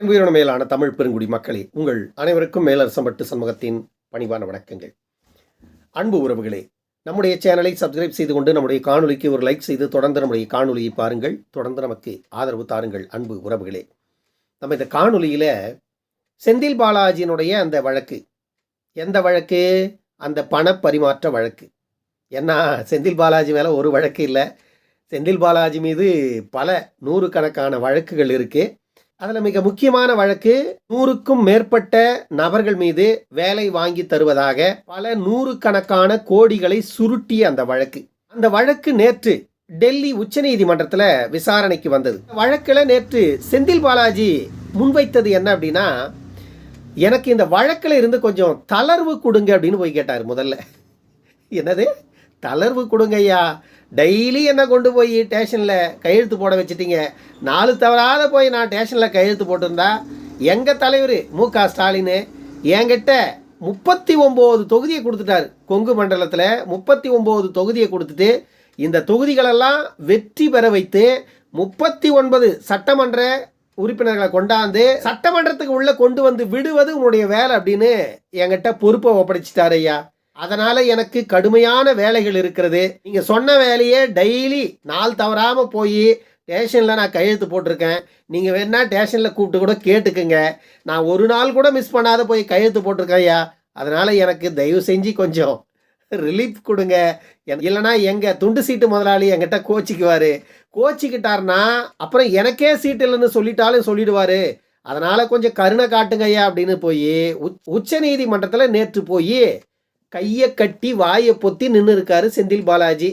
உயிரின மேலான தமிழ் பெருங்குடி மக்களே உங்கள் அனைவருக்கும் மேலரசம்பட்டு சமூகத்தின் பணிவான வணக்கங்கள். அன்பு உறவுகளே நம்முடைய சேனலை சப்ஸ்கிரைப் செய்து கொண்டு நம்முடைய காணொலிக்கு ஒரு லைக் செய்து தொடர்ந்து நம்முடைய காணொலியை பாருங்கள். தொடர்ந்து நமக்கு ஆதரவு தாருங்கள் அன்பு உறவுகளே. நம்ம இந்த காணொலியில் செந்தில் பாலாஜியினுடைய அந்த வழக்கு. எந்த வழக்கு? அந்த பண பரிமாற்ற வழக்கு. ஏன்னா செந்தில் பாலாஜி மேலே ஒரு வழக்கு இல்லை. செந்தில் பாலாஜி மீது பல நூறுக்கணக்கான வழக்குகள் இருக்குது அதில் மிக முக்கியமான வழக்கு நூறுக்கும் மேற்பட்ட நபர்கள் மீது வேலை வாங்கி தருவதாக பல நூறுக்கணக்கான கோடிகளை சுருட்டிய அந்த வழக்கு. அந்த வழக்கு நேற்று டெல்லி உச்சநீதிமன்றத்தில் விசாரணைக்கு வந்தது. வழக்கில் நேற்று செந்தில் பாலாஜி முன்வைத்தது என்ன அப்படின்னா எனக்கு இந்த வழக்கில் இருந்து கொஞ்சம் தளர்வு கொடுங்க அப்படின்னு போய் கேட்டார் முதல்ல. என்னது? தளர்வு கொடுங்க ஐயா டெய்லி என்ன கொண்டு போய் ஸ்டேஷனில் கையெழுத்து போட வச்சிட்டீங்க. நாலு தவறாத போய் நான் ஸ்டேஷனில் கையெழுத்து போட்டிருந்தா எங்கள் தலைவர் மு க ஸ்டாலின் என்கிட்ட முப்பத்தி ஒம்பது தொகுதியை கொடுத்துட்டாரு. கொங்கு மண்டலத்தில் முப்பத்தி ஒம்பது தொகுதியை கொடுத்துட்டு இந்த தொகுதிகளெல்லாம் வெற்றி பெற வைத்து முப்பத்தி ஒன்பது சட்டமன்ற உறுப்பினர்களை கொண்டாந்து சட்டமன்றத்துக்கு உள்ளே கொண்டு வந்து விடுவது உன்னுடைய வேலை அப்படின்னு என்கிட்ட பொறுப்பை ஒப்படைச்சிட்டார் ஐயா. அதனால எனக்கு கடுமையான வேலைகள் இருக்கிறது. நீங்க சொன்ன வேலையே டெய்லி நாள் தவறாம போய் ஸ்டேஷனில் நான் கையெழுத்து போட்டிருக்கேன். நீங்கள் வேணா ஸ்டேஷனில் கூப்பிட்டு கூட கேட்டுக்குங்க. நான் ஒரு நாள் கூட மிஸ் பண்ணாத போய் கையெழுத்து போட்டிருக்கேன் ஐயா. அதனால் எனக்கு தயவு செஞ்சு கொஞ்சம் ரிலீஃப் கொடுங்க. எனக்கு இல்லைனா எங்கள் துண்டு சீட்டு முதலாளி என்கிட்ட கோச்சிக்குவார். கோச்சிக்கிட்டாருன்னா அப்புறம் எனக்கே சீட் இல்லைன்னு சொல்லிட்டாலும் சொல்லிடுவார். அதனால் கொஞ்சம் கருணை காட்டுங்க ஐயா அப்படின்னு போய் உச்ச நீதிமன்றத்தில் நேற்று போய் கையை கட்டி வாயை பொத்தி நின்று இருக்காரு செந்தில் பாலாஜி.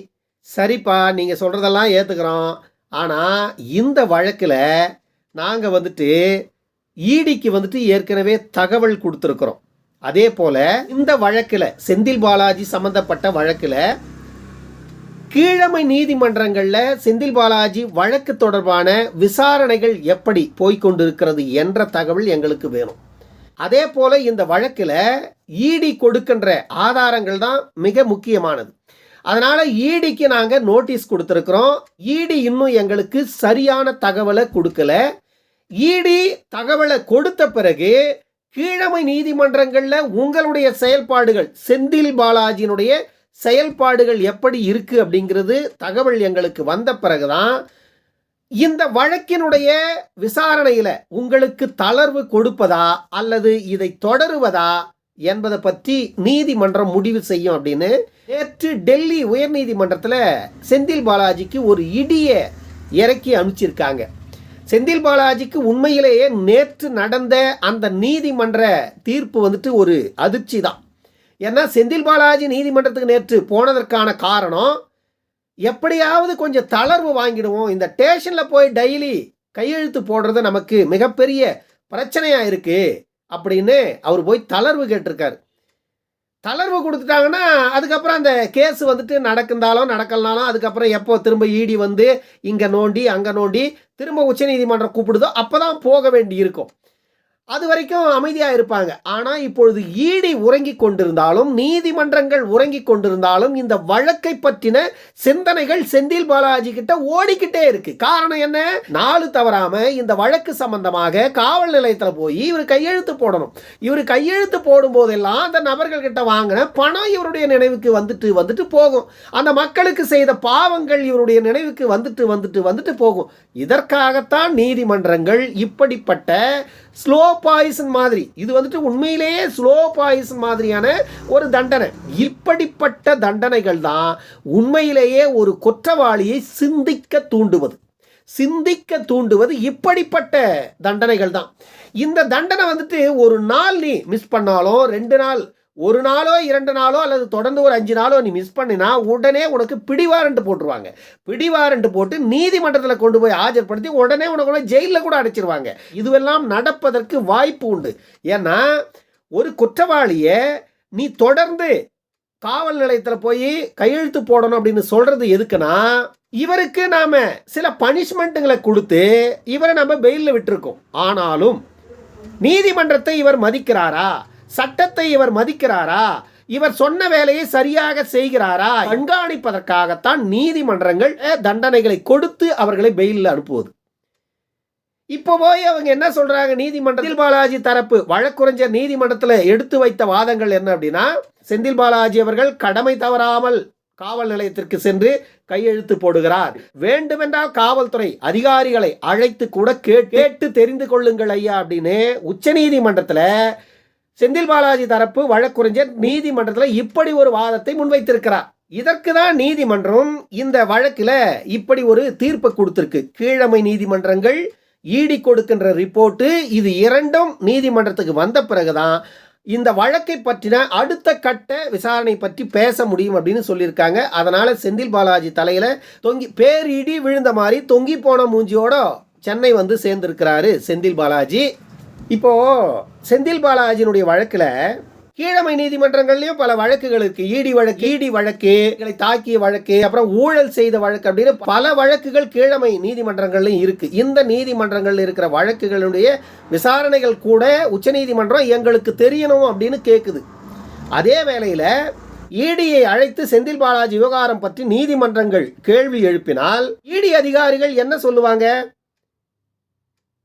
சரிப்பா நீங்கள் சொல்கிறதெல்லாம் ஏற்றுக்கிறோம் ஆனால் இந்த வழக்கில் நாங்கள் வந்துட்டு ஈடிக்கு வந்துட்டு ஏற்கனவே தகவல் கொடுத்துருக்குறோம். அதே போல் இந்த வழக்கில் செந்தில் பாலாஜி சம்மந்தப்பட்ட வழக்கில் கீழமை நீதிமன்றங்களில் செந்தில் பாலாஜி வழக்கு தொடர்பான விசாரணைகள் எப்படி போய்கொண்டிருக்கிறது என்ற தகவல் எங்களுக்கு வேணும். அதே போல இந்த வழக்கில் ஈடி கொடுக்கின்ற ஆதாரங்கள் தான் மிக முக்கியமானது. அதனால ஈடிக்கு நாங்கள் நோட்டீஸ் கொடுத்துருக்குறோம். ஈடி இன்னும் எங்களுக்கு சரியான தகவலை கொடுக்கல. ஈடி தகவலை கொடுத்த பிறகு கீழமை நீதிமன்றங்களில் உங்களுடைய செயல்பாடுகள் செந்தில் பாலாஜியினுடைய செயல்பாடுகள் எப்படி இருக்குது அப்படிங்கிறது தகவல் எங்களுக்கு வந்த பிறகுதான் இந்த வழக்கினுடைய விசாரணையில் உங்களுக்கு தளர்வு கொடுப்பதா அல்லது இதை தொடருவதா என்பதை பற்றி நீதிமன்றம் முடிவு செய்யும் அப்படின்னு நேற்று டெல்லி உயர்நீதிமன்றத்தில் செந்தில் பாலாஜிக்கு ஒரு இடிய இறக்கி அனுப்பிச்சிருக்காங்க. செந்தில் பாலாஜிக்கு உண்மையிலேயே நேற்று நடந்த அந்த நீதிமன்ற தீர்ப்பு வந்துட்டு ஒரு அதிர்ச்சி தான் ஏன்னா செந்தில் பாலாஜி நீதிமன்றத்துக்கு நேற்று போனதற்கான காரணம் எப்படியாவது கொஞ்சம் தளர்வு வாங்கிடுவோம். இந்த ஸ்டேஷனில் போய் டெய்லி கையெழுத்து போடுறது நமக்கு மிகப்பெரிய பிரச்சனையாக இருக்குது அப்படின்னு அவர் போய் தளர்வு கேட்டிருக்காரு. தளர்வு கொடுத்துட்டாங்கன்னா அதுக்கப்புறம் அந்த கேஸ் வந்துட்டு நடக்குந்தாலும் நடக்கலனாலும் அதுக்கப்புறம் எப்போ திரும்ப ஈடி வந்து இங்கே நோண்டி அங்கே நோண்டி திரும்ப உச்சநீதிமன்றம் கூப்பிடுதோ அப்போ தான் போக வேண்டி இருக்கும் அது வரைக்கும் அமைதியாக இருப்பாங்க. ஆனால் இப்பொழுது ஈடி உறங்கி கொண்டிருந்தாலும் நீதிமன்றங்கள் உறங்கி கொண்டிருந்தாலும் இந்த வழக்கை பற்றின சிந்தனைகள் செந்தில் பாலாஜி கிட்ட ஓடிக்கிட்டே இருக்கு. காரணம் என்ன? நாலு தவறாம இந்த வழக்கு சம்பந்தமாக காவல் நிலையத்தில் போய் இவர் கையெழுத்து போடணும். இவர் கையெழுத்து போடும் போதெல்லாம் அந்த நபர்கள் கிட்ட வாங்கின பணம் இவருடைய நினைவுக்கு வந்துட்டு வந்துட்டு போகும். அந்த மக்களுக்கு செய்த பாவங்கள் இவருடைய நினைவுக்கு வந்துட்டு வந்துட்டு வந்துட்டு போகும். இதற்காகத்தான் நீதிமன்றங்கள் இப்படிப்பட்ட ஸ்லோ பாய்சன் மாதிரி. இது வந்துட்டு உண்மையிலேயே ஸ்லோ பாய்சன் மாதிரியான ஒரு தண்டனை. இப்படிப்பட்ட தண்டனைகள் தான் உண்மையிலேயே ஒரு குற்றவாளியை சிந்திக்க தூண்டுவது. சிந்திக்க தூண்டுவது இப்படிப்பட்ட தண்டனைகள் தான். இந்த தண்டனை வந்துட்டு ஒரு நாள் நீ மிஸ் பண்ணாலும் ரெண்டு நாள் ஒரு நாளோ இரண்டு நாளோ அல்லது தொடர்ந்து ஒரு அஞ்சு நாளோ நீ மிஸ் பண்ணினா உடனே உனக்கு பிடிவாரண்ட் போட்டுருவாங்க. பிடிவாரண்ட் போட்டு நீதிமன்றத்தில் கொண்டு போய் ஆஜர்படுத்தி உடனே உனக்கு ஜெயிலில் கூட அடைச்சிருவாங்க. இதுவெல்லாம் நடப்பதற்கு வாய்ப்பு உண்டு. ஏன்னா ஒரு குற்றவாளியை நீ தொடர்ந்து காவல் நிலையத்தில் போய் கையெழுத்து போடணும் அப்படின்னு சொல்கிறது எதுக்குன்னா இவருக்கு நாம் சில பனிஷ்மெண்ட்டுங்களை கொடுத்து இவரை நம்ம பெயிலில் விட்டுருக்கோம். ஆனாலும் நீதிமன்றத்தை இவர் மதிக்கிறாரா? சட்டத்தை இவர் மதிக்கிறாரா? இவர் சொன்ன வேலையை சரியாக செய்கிறாரா? கண்காணிப்பதற்காகத்தான் நீதிமன்றங்கள் தண்டனைகளை கொடுத்து அவர்களை பெயிலில் அனுப்புவது. இப்போ போய் அவங்க என்ன சொல்றாங்க? நீதிமன்றத்தில் பாலாஜி தரப்பு வழக்குரைஞர் நீதிமன்றத்தில் எடுத்து வைத்த வாதங்கள் என்ன அப்படின்னா செந்தில் பாலாஜி அவர்கள் கடமை தவறாமல் காவல் நிலையத்திற்கு சென்று கையெழுத்து போடுகிறார். வேண்டுமென்றால் காவல்துறை அதிகாரிகளை அழைத்து கூட கேட்டு தெரிந்து கொள்ளுங்கள் ஐயா அப்படின்னு உச்சநீதிமன்றத்தில் செந்தில் பாலாஜி தரப்பு வழக்குரைஞர் நீதிமன்றத்தில் இப்படி ஒரு வாதத்தை முன்வைத்திருக்கிறார். இதற்கு தான் நீதிமன்றம் இந்த வழக்கில் இப்படி ஒரு தீர்ப்பை கொடுத்துருக்கு. கீழமை நீதிமன்றங்கள் ஈடி கொடுக்கின்ற ரிப்போர்ட்டு இது இரண்டும் நீதிமன்றத்துக்கு வந்த பிறகுதான் இந்த வழக்கை பற்றின அடுத்த கட்ட விசாரணை பற்றி பேச முடியும் அப்படின்னு சொல்லியிருக்காங்க. அதனால் செந்தில் பாலாஜி தலையில் தொங்கி பேரிடி விழுந்த மாதிரி தொங்கி போன மூஞ்சியோட சென்னை வந்து சேர்ந்திருக்கிறாரு செந்தில் பாலாஜி. இப்போ செந்தில் பாலாஜியினுடைய வழக்குல கீழமை நீதிமன்றங்கள்லயும் பல வழக்குகள் இருக்கு. ஈடி வழக்கு ஈடி வழக்கு தாக்கிய வழக்கு அப்புறம் ஊழல் செய்த வழக்கு அப்படின்னு பல வழக்குகள் கீழமை நீதிமன்றங்கள்லயும் இருக்கு. இந்த நீதிமன்றங்கள்ல இருக்கிற வழக்குகளுடைய விசாரணைகள் கூட உச்சநீதிமன்றம் எங்களுக்கு தெரியணும் அப்படின்னு கேட்குது அதே வேளையில ஈடியை அழைத்து செந்தில் பாலாஜி விவகாரம் பற்றி நீதிமன்றங்கள் கேள்வி எழுப்பினால் ஈடி அதிகாரிகள் என்ன சொல்லுவாங்க?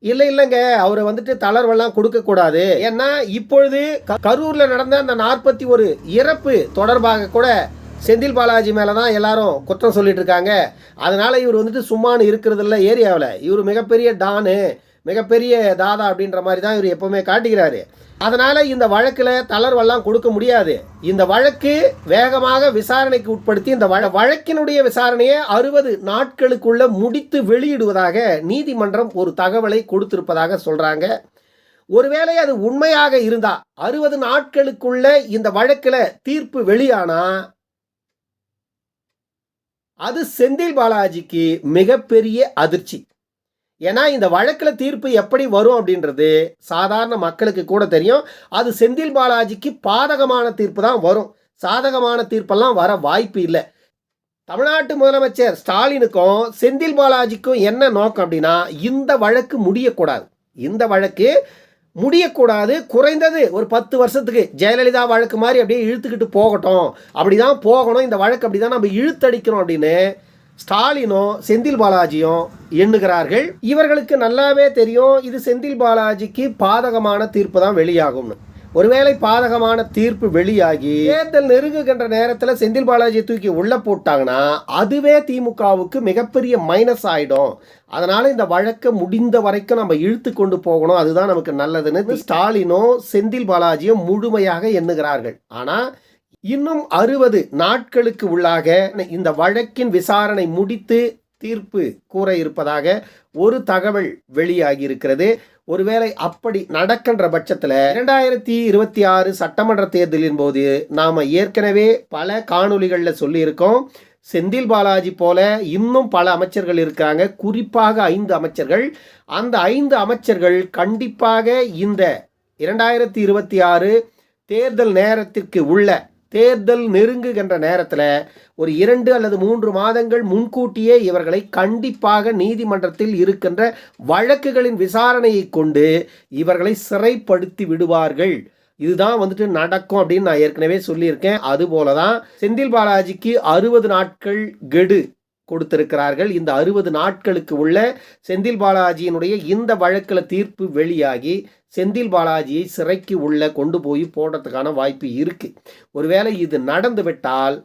இல்லை இல்லைங்க. அவரை வந்துட்டு தளர்வெல்லாம் கொடுக்கக்கூடாது ஏன்னா இப்பொழுது க- நடந்த அந்த நாற்பத்தி ஒரு இறப்பு தொடர்பாக கூட செந்தில் பாலாஜி மேலே தான் எல்லாரும் குற்றம் சொல்லிட்டு இருக்காங்க. அதனால இவர் வந்துட்டு சும்மானு இருக்கிறதில்ல ஏரியாவில். இவர் மிகப்பெரிய டானு. மிகப்பெரிய தாதா அப்படின்ற மாதிரி தான் இவர் எப்பவுமே காட்டுகிறாரு அதனால இந்த வழக்கில் தளர்வெல்லாம் கொடுக்க முடியாது. இந்த வழக்கு வேகமாக விசாரணைக்கு உட்படுத்தி இந்த வழ- வழக்கினுடைய விசாரணையை அறுபது நாட்களுக்குள்ள முடித்து வெளியிடுவதாக நீதிமன்றம் ஒரு தகவலை கொடுத்திருப்பதாக சொல்றாங்க. ஒருவேளை அது உண்மையாக இருந்தா அறுபது நாட்களுக்குள்ள இந்த வழக்கில் தீர்ப்பு வெளியானா? அது செந்தில் பாலாஜிக்கு மிகப்பெரிய அதிர்ச்சி. ஏன்னா இந்த வழக்கில் தீர்ப்பு எப்படி வரும் அப்படின்றது சாதாரண மக்களுக்கு கூட தெரியும். அது செந்தில் பாலாஜிக்கு பாதகமான தீர்ப்பு தான் வரும். சாதகமான தீர்ப்பெல்லாம் வர வாய்ப்பு இல்லை. தமிழ்நாட்டு முதலமைச்சர் ஸ்டாலினுக்கும் செந்தில் பாலாஜிக்கும் என்ன நோக்கம் அப்படின்னா இந்த வழக்கு முடியக்கூடாது. இந்த வழக்கு முடியக்கூடாது. குறைந்தது ஒரு பத்து வருஷத்துக்கு ஜெயலலிதா வழக்கு மாதிரி அப்படியே இழுத்துக்கிட்டு போகட்டும். அப்படிதான் போகணும். இந்த வழக்கு அப்படிதான் நம்ம இழுத்தடிக்கணும் அப்படின்னு ஸ்டாலினும் செந்தில் பாலாஜியும் எண்ணுகிறார்கள். இவர்களுக்கு நல்லாவே தெரியும் இது செந்தில் பாலாஜிக்கு பாதகமான தீர்ப்பு தான் வெளியாகும்னு. ஒருவேளை பாதகமான தீர்ப்பு வெளியாகி தேர்தல் நெருங்குகின்ற நேரத்தில் செந்தில் பாலாஜியை தூக்கி உள்ளே போட்டாங்கன்னா அதுவே திமுகவுக்கு மிகப்பெரிய மைனஸ் ஆகிடும் அதனால இந்த வழக்கை முடிந்த வரைக்கும் நம்ம இழுத்து கொண்டு போகணும். அதுதான் நமக்கு நல்லதுன்னு ஸ்டாலினும் செந்தில் பாலாஜியும் முழுமையாக எண்ணுகிறார்கள். ஆனால் இன்னும் அறுபது நாட்களுக்கு உள்ளாக இந்த வழக்கின் விசாரணை முடித்து தீர்ப்பு கூற இருப்பதாக ஒரு தகவல் வெளியாகி இருக்கிறது ஒருவேளை அப்படி நடக்கின்ற பட்சத்தில் இரண்டாயிரத்தி இருபத்தி ஆறு சட்டமன்ற தேர்தலின் போது நாம் ஏற்கனவே பல காணொலிகளில் சொல்லியிருக்கோம். செந்தில் பாலாஜி போல இன்னும் பல அமைச்சர்கள் இருக்காங்க. குறிப்பாக ஐந்து அமைச்சர்கள். அந்த ஐந்து அமைச்சர்கள் கண்டிப்பாக இந்த இரண்டாயிரத்தி இருபத்தி ஆறு தேர்தல் நேரத்திற்கு உள்ள தேர்தல் நெருங்குகின்ற நேரத்தில் ஒரு இரண்டு அல்லது மூன்று மாதங்கள் முன்கூட்டியே இவர்களை கண்டிப்பாக நீதிமன்றத்தில் இருக்கின்ற வழக்குகளின் விசாரணையை கொண்டு இவர்களை சிறைப்படுத்தி விடுவார்கள். இதுதான் வந்துட்டு நடக்கும் அப்படின்னு நான் ஏற்கனவே சொல்லியிருக்கேன். அதுபோல தான் செந்தில் பாலாஜிக்கு அறுபது நாட்கள் கெடு. கொடுத்திருக்கிறார்கள். இந்த அறுபது நாட்களுக்கு உள்ள செந்தில் பாலாஜியினுடைய இந்த வழக்கில் தீர்ப்பு வெளியாகி செந்தில் பாலாஜியை சிறைக்கு உள்ள கொண்டு போய் போடுறதுக்கான வாய்ப்பு இருக்கு. ஒருவேளை இது நடந்துவிட்டால்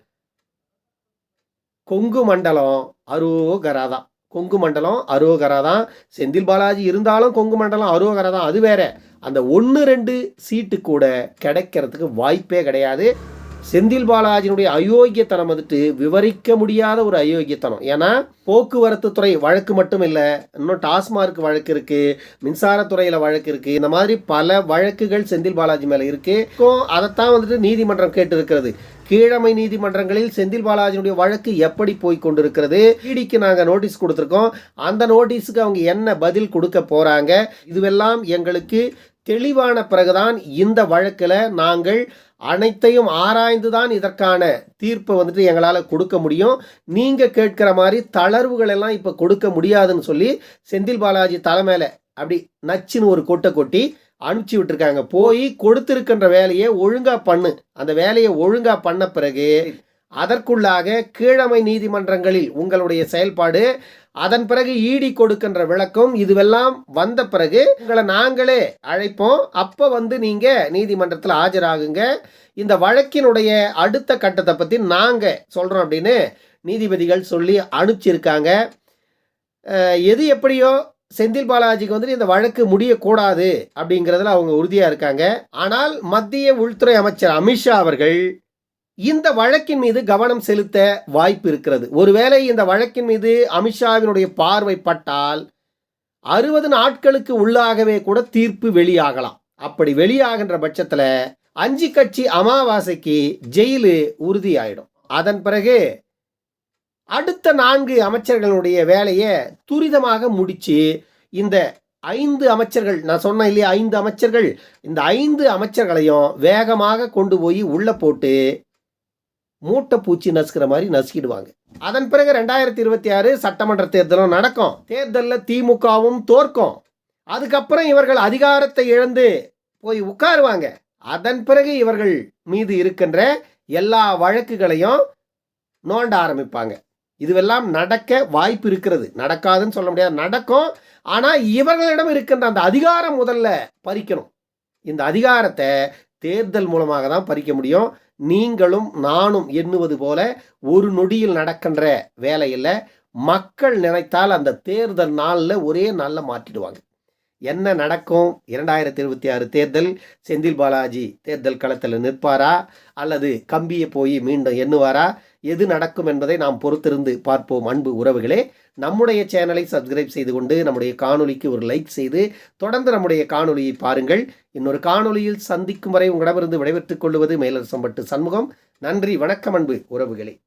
கொங்கு மண்டலம் அரோகரா தான் கொங்கு மண்டலம் அரோகரா தான் செந்தில் பாலாஜி இருந்தாலும் கொங்கு மண்டலம் அரோகரா தான் அது வேற. அந்த ஒன்று ரெண்டு சீட்டு கூட கிடைக்கிறதுக்கு வாய்ப்பே கிடையாது. செந்தில் பாலாஜியினுடைய அயோக்கியத்தனம் வந்துட்டு விவரிக்க முடியாத ஒரு அயோக்கியத்தனம். ஏன்னா போக்குவரத்து துறை வழக்கு மட்டும் இல்லை இன்னும் டாஸ்மார்க் வழக்கு இருக்கு மின்சாரத்துறையில் வழக்கு இருக்கு இந்த மாதிரி பல வழக்குகள் செந்தில் பாலாஜி மேலே இருக்கு. அதைத்தான் வந்துட்டு நீதிமன்றம் கேட்டு இருக்கிறது கீழமை நீதிமன்றங்களில் செந்தில் பாலாஜியுடைய வழக்கு எப்படி போய் கொண்டிருக்கிறது? இடிக்கு நாங்கள் நோட்டீஸ் கொடுத்துருக்கோம். அந்த நோட்டீஸுக்கு அவங்க என்ன பதில் கொடுக்க போறாங்க? இதுவெல்லாம் எங்களுக்கு தெளிவான பிறகுதான் இந்த வழக்கில் நாங்கள் அனைத்தையும் ஆராய்ந்து தான் இதற்கான தீர்ப்பை வந்துட்டு எங்களால் கொடுக்க முடியும். நீங்கள் கேட்குற மாதிரி தளர்வுகள் எல்லாம் இப்போ கொடுக்க முடியாதுன்னு சொல்லி செந்தில் பாலாஜி தலைமையில் அப்படி நச்சுன்னு ஒரு கொட்டை கொட்டி அனுப்பிச்சி விட்டுருக்காங்க. போய் கொடுத்துருக்கின்ற வேலையை ஒழுங்காக பண்ணு. அந்த வேலையை ஒழுங்காக பண்ண பிறகு அதற்குள்ளாக கீழமை நீதிமன்றங்களில் உங்களுடைய செயல்பாடு அதன் பிறகு ஈடி கொடுக்கின்ற விளக்கம் இதுவெல்லாம் வந்த பிறகு உங்களை நாங்களே அழைப்போம். அப்போ வந்து நீங்கள் நீதிமன்றத்தில் ஆஜராகுங்க. இந்த வழக்கினுடைய அடுத்த கட்டத்தை பற்றி நாங்கள் சொல்கிறோம் அப்படின்னு நீதிபதிகள் சொல்லி அனுப்பிச்சிருக்காங்க. எது எப்படியோ செந்தில் பாலாஜிக்கு வந்துட்டு இந்த வழக்கு முடியக்கூடாது அப்படிங்கிறதுல அவங்க உறுதியாக இருக்காங்க. ஆனால் மத்திய உள்துறை அமைச்சர் அமித்ஷா அவர்கள் இந்த வழக்கின் மீது கவனம் செலுத்த வாய்ப்பு இருக்கிறது. ஒருவேளை இந்த வழக்கின் மீது அமித்ஷாவினுடைய பார்வை பட்டால் அறுபது நாட்களுக்கு உள்ளாகவே கூட தீர்ப்பு வெளியாகலாம். அப்படி வெளியாகின்ற பட்சத்தில் அஞ்சு கட்சி அமாவாசைக்கு ஜெயிலு உறுதியாயிடும். அதன் பிறகு அடுத்த நான்கு அமைச்சர்களுடைய வேலையை துரிதமாக முடித்து இந்த ஐந்து அமைச்சர்கள் நான் சொன்னேன் இல்லையா ஐந்து அமைச்சர்கள் இந்த ஐந்து அமைச்சர்களையும் வேகமாக கொண்டு போய் உள்ளே போட்டு மூட்டை பூச்சி நசுக்கிற மாதிரி நசுக்கிடுவாங்க. அதன் பிறகு ரெண்டாயிரத்தி இருபத்தி ஆறு சட்டமன்ற தேர்தலும் நடக்கும். தேர்தலில் திமுகவும் தோற்கும். அதுக்கப்புறம் இவர்கள் அதிகாரத்தை இழந்து போய் உட்காருவாங்க. அதன் பிறகு இவர்கள் மீது இருக்கின்ற எல்லா வழக்குகளையும் நோண்ட ஆரம்பிப்பாங்க. இதுவெல்லாம் நடக்க வாய்ப்பு இருக்கிறது. நடக்காதுன்னு சொல்ல முடியாது. நடக்கும். ஆனால் இவர்களிடம் இருக்கின்ற அந்த அதிகாரம் முதல்ல பறிக்கணும். இந்த அதிகாரத்தை தேர்தல் மூலமாக தான் பறிக்க முடியும். நீங்களும் நானும் எண்ணுவது போல ஒரு நொடியில் நடக்கின்ற வேலையில் மக்கள் நினைத்தால் அந்த தேர்தல் நாளில் ஒரே நாளில் மாற்றிடுவாங்க. என்ன நடக்கும்? இரண்டாயிரத்தி இருபத்தி ஆறு தேர்தல் செந்தில் பாலாஜி தேர்தல் களத்தில் நிற்பாரா? அல்லது கம்பியை போய் மீண்டும் எண்ணுவாரா? எது நடக்கும் என்பதை நாம் பொறுத்திருந்து பார்ப்போம். அன்பு உறவுகளே நம்முடைய சேனலை சப்ஸ்கிரைப் செய்து கொண்டு நம்முடைய காணொலிக்கு ஒரு லைக் செய்து தொடர்ந்து நம்முடைய காணொலியை பாருங்கள். இன்னொரு காணொலியில் சந்திக்கும் வரை உங்களிடமிருந்து விடைபெற்றுக் கொள்வது மேலரசம்பட்டு சண்முகம். நன்றி வணக்கம் அன்பு உறவுகளே.